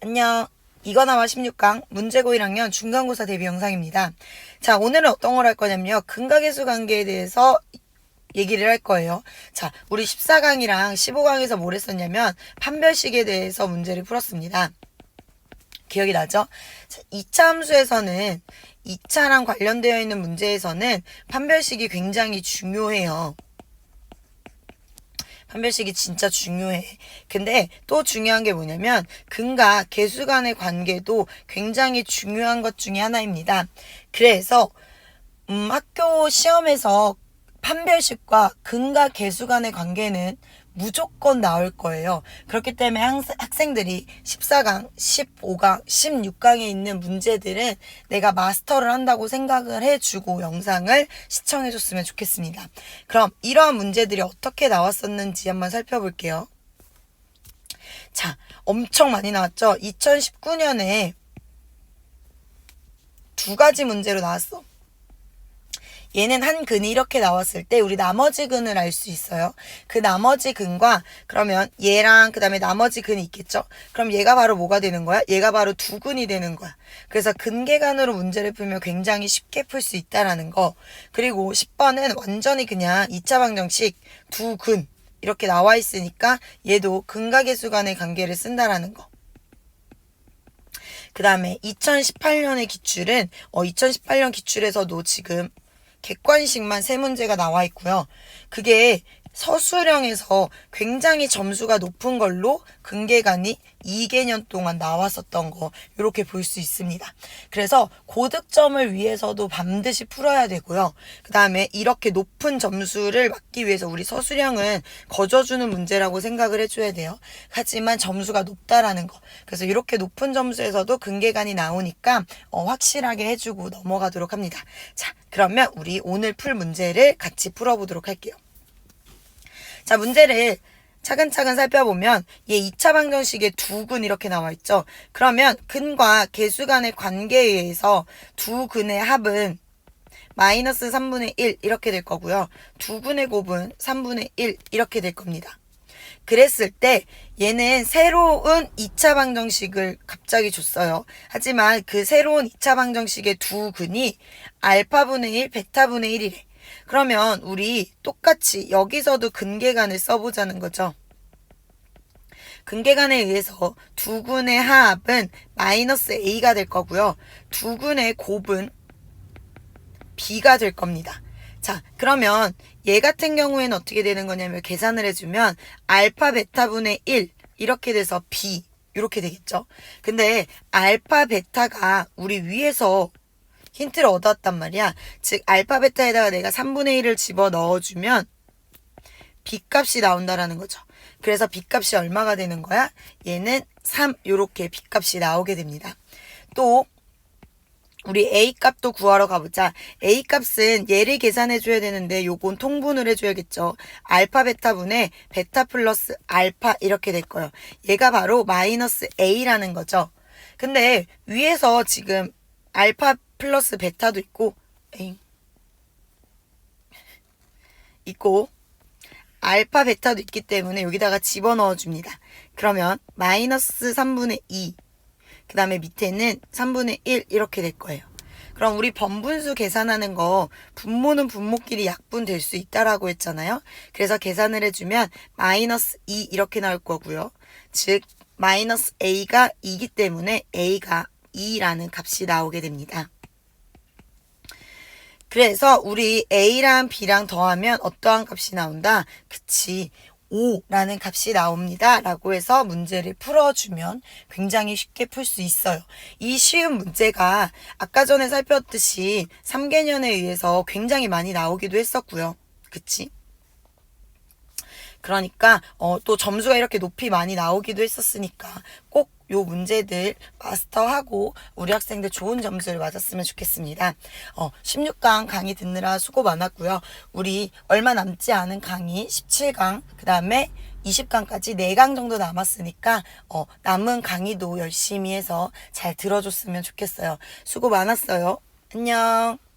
안녕. 이거나와 16강 문제고 1학년 중간고사 대비 영상입니다. 자, 오늘은 어떤 걸 할 거냐면요. 근각계수 관계에 대해서 얘기를 할 거예요. 자, 우리 14강이랑 15강에서 뭘 했었냐면 판별식에 대해서 문제를 풀었습니다. 기억이 나죠? 자, 2차 함수에서는 2차랑 관련되어 있는 문제에서는 판별식이 굉장히 중요해요. 판별식이 진짜 중요해. 근데 또 중요한 게 뭐냐면 근과 개수 간의 관계도 굉장히 중요한 것 중에 하나입니다. 그래서 음, 학교 시험에서 판별식과 근과 개수 간의 관계는 무조건 나올 거예요. 그렇기 때문에 항- 학생들이 14강, 15강, 16강에 있는 문제들은 내가 마스터를 한다고 생각을 해주고 영상을 시청해줬으면 좋겠습니다. 그럼 이러한 문제들이 어떻게 나왔었는지 한번 살펴볼게요. 자, 엄청 많이 나왔죠? 2019년에 두 가지 문제로 나왔어. 얘는 한 근이 이렇게 나왔을 때 우리 나머지 근을 알 수 있어요. 그 나머지 근과 그러면 얘랑 그 다음에 나머지 근이 있겠죠. 그럼 얘가 바로 뭐가 되는 거야? 얘가 바로 두 근이 되는 거야. 그래서 근계간으로 문제를 풀면 굉장히 쉽게 풀 수 있다라는 거. 그리고 10번은 완전히 그냥 2차 방정식 두 근 이렇게 나와 있으니까 얘도 근각계수 간의 관계를 쓴다라는 거. 그 다음에 2018년의 기출은 어 2018년 기출에서도 지금 객관식만 세 문제가 나와 있고요. 그게 서술형에서 굉장히 점수가 높은 걸로 근계간이 2개년 동안 나왔었던 거 이렇게 볼 수 있습니다. 그래서 고득점을 위해서도 반드시 풀어야 되고요. 그 다음에 이렇게 높은 점수를 받기 위해서 우리 서술형은 거저주는 문제라고 생각을 해줘야 돼요. 하지만 점수가 높다라는 거. 그래서 이렇게 높은 점수에서도 근계간이 나오니까 어, 확실하게 해주고 넘어가도록 합니다. 자, 그러면 우리 오늘 풀 문제를 같이 풀어보도록 할게요. 자, 문제를 차근차근 살펴보면 얘 2차 방정식에 두 근 이렇게 나와 있죠. 그러면 근과 개수 간의 관계에 의해서 두 근의 합은 마이너스 3분의 1 이렇게 될 거고요. 두 근의 곱은 3분의 1 이렇게 될 겁니다. 그랬을 때 얘는 새로운 2차 방정식을 갑자기 줬어요. 하지만 그 새로운 2차 방정식의 두 근이 알파분의 1, 베타분의 1이래. 그러면 우리 똑같이 여기서도 근계간을 써보자는 거죠. 근계간에 의해서 두 근의 합은 마이너스 a가 될 거고요. 두 근의 곱은 b가 될 겁니다. 자, 그러면 얘 같은 경우에는 어떻게 되는 거냐면 계산을 해주면 알파 베타분의 1 이렇게 돼서 b 이렇게 되겠죠. 근데 알파 베타가 우리 위에서 힌트를 얻었단 말이야. 즉 알파 베타에다가 내가 3분의 1을 집어 넣어주면 b 값이 나온다라는 거죠. 그래서 b 값이 얼마가 되는 거야? 얘는 3 요렇게 b 값이 나오게 됩니다. 또 우리 A 값도 구하러 가보자. A 값은 얘를 계산해 줘야 되는데 요건 통분을 해줘야겠죠. 알파 베타분의 베타 플러스 알파 이렇게 될 거예요. 얘가 바로 마이너스 A라는 거죠. 근데 위에서 지금 알파 플러스 베타도 있고 에잉. 있고 알파 베타도 있기 때문에 여기다가 집어넣어 줍니다. 그러면 마이너스 3분의 2 그 다음에 밑에는 3분의 1 이렇게 될 거예요. 그럼 우리 번분수 계산하는 거 분모는 분모끼리 약분 될 수 있다라고 했잖아요. 그래서 계산을 해주면 마이너스 2 이렇게 나올 거고요. 즉 마이너스 a가 2기 때문에 a가 2라는 값이 나오게 됩니다. 그래서 우리 a랑 b랑 더하면 어떠한 값이 나온다? 그치. 5라는 값이 나옵니다. 라고 해서 문제를 풀어주면 굉장히 쉽게 풀 수 있어요. 이 쉬운 문제가 아까 전에 살펴봤듯이 3개년에 의해서 굉장히 많이 나오기도 했었고요. 그치? 그러니까 어, 또 점수가 이렇게 높이 많이 나오기도 했었으니까 꼭 요 문제들 마스터하고 우리 학생들 좋은 점수를 맞았으면 좋겠습니다. 어, 16강 강의 듣느라 수고 많았고요. 우리 얼마 남지 않은 강의 17강 그 다음에 20강까지 4강 정도 남았으니까 어, 남은 강의도 열심히 해서 잘 들어줬으면 좋겠어요. 수고 많았어요. 안녕.